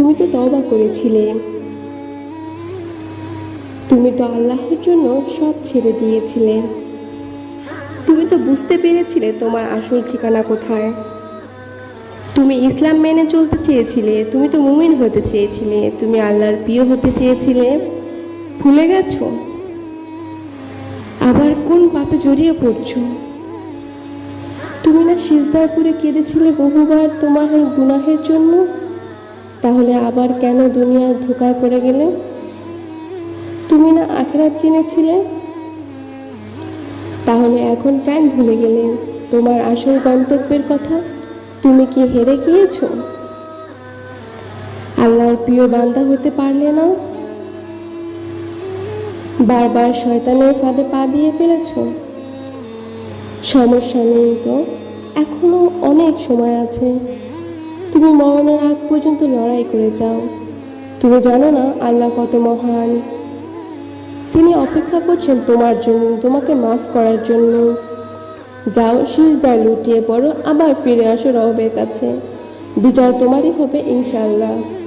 তুমি তো তওবা করেছিলে। তুমি তো আল্লাহের জন্য সব ছেড়ে দিয়েছিলে। তুমি তো বুঝতে পেরেছিলে তোমার আসল ঠিকানা কোথায়। তুমি ইসলাম মেনে চলতে চেয়েছিলে, তুমি তো মুমিন হতে চেয়েছিলে, তুমি আল্লাহর প্রিয় হতে চেয়েছিলে। ভুলে গেছো? আবার কোন পাপে জড়িয়ে পড়ছো? তুমি না সিজদায় করে কেঁদেছিলে বহুবার তোমার গুনাহের জন্য? তাহলে আবার কেন দুনিয়ার ধোকায় পড়ে গেলে? তুমি না আখেরাত চিনেছিলে? তাহলে এখন কেন ভুলে গেলে? তোমার আসল গন্তব্যের কথা? তুমি কি হেরে গিয়েছো? আল্লাহর প্রিয় বান্দা হতে পারলে না? বারবার শয়তানের ফাঁদে পা দিয়ে ফেলেছ? সমস্যা নেই তো? এখনও অনেক সময় আছে। তুমি মরণের আগ পর্যন্ত লড়াই করে যাও। তুমি জানো না আল্লাহ কত মহান। তিনি অপেক্ষা করছেন তোমার জন্য, তোমাকে মাফ করার জন্য। যাও, সিজদায় লুটিয়ে পড়ো, আবার ফিরে আসো রহবের কাছে। বিজয় তোমারই হবে ইনশাআল্লাহ।